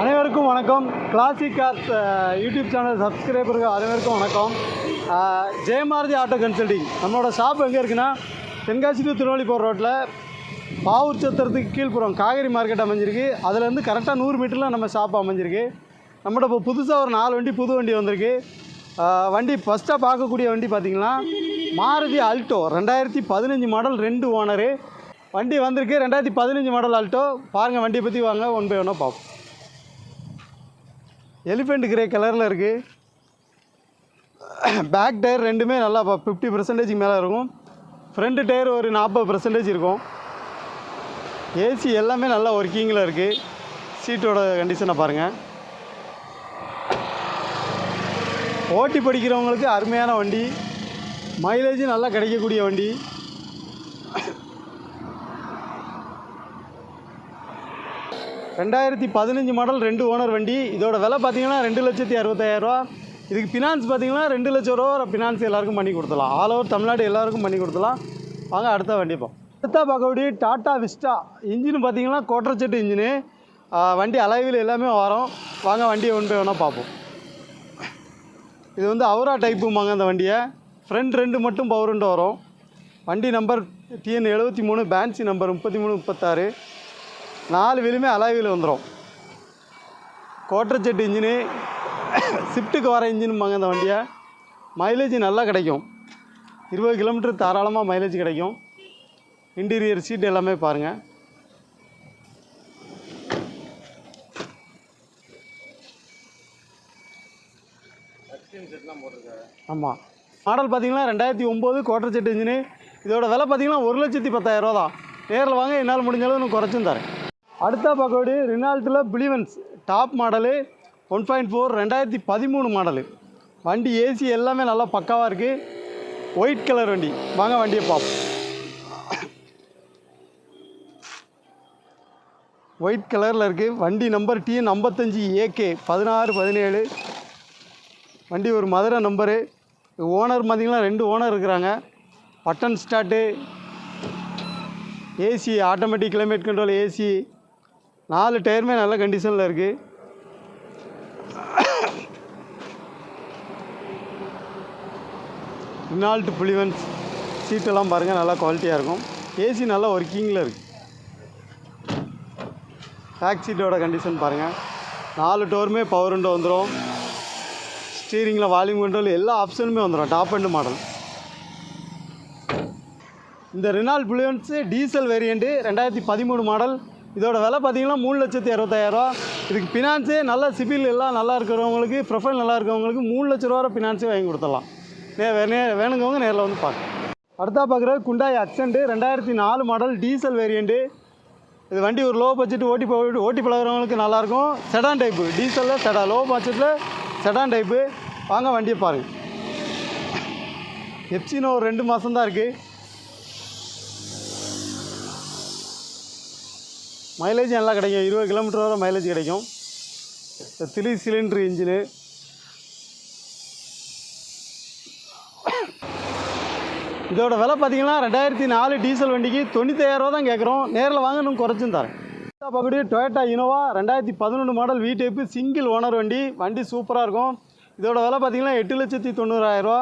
அனைவருக்கும் வணக்கம். Classic cars YouTube channel சப்ஸ்கிரைபருக்கு அனைவருக்கும் வணக்கம். ஜெயமாரதி ஆட்டோ கன்சல்டிங் நம்மளோட ஷாப் எங்கே இருக்குன்னா தென்காசி டு திருவள்ளி போகிற ரோட்டில் பாவூர் சத்திரத்துக்கு கீழ்ப்புறம் காய்கறி மார்க்கெட் அமைஞ்சிருக்கு. அதுலேருந்து கரெக்டாக நூறு மீட்டரில் நம்ம ஷாப் அமைஞ்சிருக்கு. நம்மகிட்ட இப்போ புதுசாக ஒரு நாலு வண்டி புது வண்டி வந்திருக்கு. வண்டி ஃபஸ்ட்டாக பார்க்கக்கூடிய வண்டி பார்த்திங்கன்னா மாருதி அல்டோ ரெண்டாயிரத்தி பதினஞ்சு மாடல் ரெண்டு ஓனரு வண்டி வந்திருக்கு. ரெண்டாயிரத்தி பதினஞ்சு மாடல் அல்டோ பாருங்கள் வண்டியை பற்றி வாங்க ஒன் பை ஒன்னாக பார்ப்போம். எலிஃபெண்ட் கிரே கலரில் இருக்குது பேக் டயர் ரெண்டுமே நல்லா ஃபிஃப்டி பர்சன்டேஜுக்கு மேலே இருக்கும். ஃப்ரண்ட் டயர் ஒரு நாற்பது பர்சன்டேஜ் இருக்கும். ஏசி எல்லாமே நல்லா ஒர்க்கிங்கில் இருக்குது சீட்டோட கண்டிஷனை பாருங்கள் ஓட்டி படிக்கிறவங்களுக்கு அருமையான வண்டி. மைலேஜும் நல்லா கிடைக்கக்கூடிய வண்டி. ரெண்டாயிரத்தி பதினஞ்சு மாடல் ரெண்டு ஓனர் வண்டி. இதோட விலை பார்த்தீங்கன்னா ரெண்டு லட்சத்தி அறுபத்தாயிரரூவா இதுக்கு ஃபினான்ஸ் பார்த்தீங்கன்னா ரெண்டு லட்ச ரூபா ஃபினான்ஸ் எல்லாருக்கும் பண்ணி கொடுத்துலாம் ஆல் ஓவர் தமிழ்நாடு எல்லாருக்கும் பண்ணி கொடுத்துலாம் வாங்க அடுத்த வண்டி போ அடுத்த பார்க்கக்கூடிய டாட்டா விஸ்டா இன்ஜின் பார்த்தீங்கன்னா கோட்டரச்செட்டு இன்ஜினு வண்டி அலைவில் எல்லாமே வரும். வாங்க வண்டியை ஒன்று போய் வேணால் பார்ப்போம். இது வந்து அவரா டைப்புமாங்க அந்த வண்டியை. ஃப்ரண்ட் ரெண்டு மட்டும் பவர் ரெண்டு வரும். வண்டி நம்பர் டிஎன் எழுபத்தி மூணு பேன்சி நம்பர் முப்பத்தி மூணு முப்பத்தாறு. நாலு வீலுமே அலாவில் வந்துடும் கோட்டர் ஜெட் இன்ஜினு ஷிஃப்ட்டுக்கு வர இன்ஜினும்பாங்க இந்த வண்டியை. மைலேஜ் நல்லா கிடைக்கும். இருபது கிலோமீட்டர் தாராளமாக மைலேஜ் கிடைக்கும். இன்டீரியர் சீட் எல்லாமே பாருங்கள் ஆமாம் மாடல் பார்த்தீங்கன்னா ரெண்டாயிரத்தி ஒம்பது கோட்டர் செட் இன்ஜினு. இதோட விலை பார்த்தீங்கன்னா ஒரு லட்சத்தி பத்தாயிரரூவா தான் நேரில் வாங்க என்னால் முடிஞ்சளவு இன்னும் குறைச்சும் தரேன். அடுத்த பார்க்கக்கூடிய ரினால்ட்டில் Fluence top model one point four ரெண்டாயிரத்தி பதிமூணு மாடலு வண்டி ஏசி எல்லாமே நல்லா பக்காவாக இருக்குது ஒயிட் கலர் வண்டி. வாங்க வண்டியை பார்ப்போம். ஒயிட் கலரில் இருக்குது வண்டி நம்பர் டிஎன் ஐம்பத்தஞ்சு ஏகே பதினாறு பதினேழு. வண்டி ஒரு மதுரை நம்பரு ஓனர் பார்த்தீங்கன்னா ரெண்டு ஓனர் இருக்கிறாங்க. Button start AC automatic climate control AC நாலு டயருமே நல்ல கண்டிஷனில் இருக்குது ரினால்ட் புலிவன்ஸ் சீட்டெல்லாம் பாருங்கள் நல்லா குவாலிட்டியாக இருக்கும். ஏசி நல்லா ஒர்க்கிங்கில் இருக்குது பேக் சீட்டோட கண்டிஷன் பாருங்கள் நாலு டோருமே பவர் விண்டோ வந்துடும் ஸ்டீரிங்கில் வால்யூம் கண்ட்ரோல் எல்லா ஆப்ஷனுமே வந்துடும் டாப் அண்ட் மாடல் இந்த ரினால் புலியன்ஸு டீசல் வேரியண்ட்டு ரெண்டாயிரத்தி பதிமூணு மாடல் இதோட விலை பார்த்தீங்கன்னா மூணு லட்சத்தி அறுபத்தாயிரரூவா இதுக்கு ஃபினான்ஸே நல்ல சிபில் எல்லாம் நல்லா இருக்கிறவங்களுக்கு ப்ரொஃபைல் நல்லா இருக்கிறவங்களுக்கு மூணு லட்ச ரூபா ஃபினான்ஸே வாங்கி கொடுத்துடலாம். நே நே வேணுங்கவங்க நேரில் வந்து பார்க்க அடுத்தா பார்க்குற குண்டாய் அக்சண்ட்டு ரெண்டாயிரத்தி நாலு மாடல் டீசல் வேரியண்ட்டு இது வண்டி ஒரு லோ பட்ஜெட் ஓட்டி போ ஓட்டி பழகிறவங்களுக்கு நல்லாயிருக்கும். செடான் டைப்பு டீசலில் செடா லோ பட்ஜெட்டில் செடான் டைப்பு வாங்க வண்டியை பாருங்கள் எப்சின்னு ஒரு ரெண்டு மாதம் தான் இருக்குது மைலேஜ் நல்லா கிடைக்கும். இருபது கிலோமீட்டர் வரை மைலேஜ் கிடைக்கும். இந்த த்ரீ சிலிண்ட்ரு இன்ஜினு இதோட விலை பார்த்தீங்கன்னா ரெண்டாயிரத்தி நாலு டீசல் வண்டிக்கு தொண்ணூத்தாயிரரூவா தான் கேட்குறோம். நேரில் வாங்க இன்னும் குறைச்சும் தரேன். பக்கடி டொயோட்டா இனோவா ரெண்டாயிரத்தி பதினொன்று model V type single owner வண்டி. வண்டி சூப்பராக இருக்கும். இதோட விலை பார்த்தீங்கன்னா எட்டு லட்சத்தி தொண்ணூறாயிரரூவா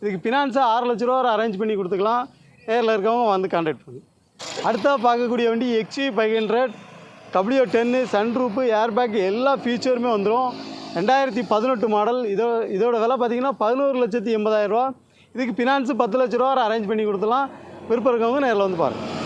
இதுக்கு ஃபினான்ஸாக ஆறு லட்ச ரூபா வரை அரேஞ்ச் பண்ணி கொடுத்துக்கலாம். நேரில் இருக்கவங்க வந்து கான்டாக்ட் பண்ணி அடுத்தா பார்க்கக்கூடிய வண்டி XUV five hundred W ten sunroof airbag எல்லா ஃபீச்சருமே வந்துடும் ரெண்டாயிரத்தி பதினெட்டு மாடல் இதோ இதோட விலை பார்த்தீங்கன்னா பதினோரு லட்சத்தி எண்பதாயிரரூவா இதுக்கு ஃபினான்ஸு பத்து லட்ச ரூபா அரேஞ்ச் பண்ணி கொடுத்துலாம் விருப்பம் இருக்கவங்க நேரில் வந்து பாருங்கள்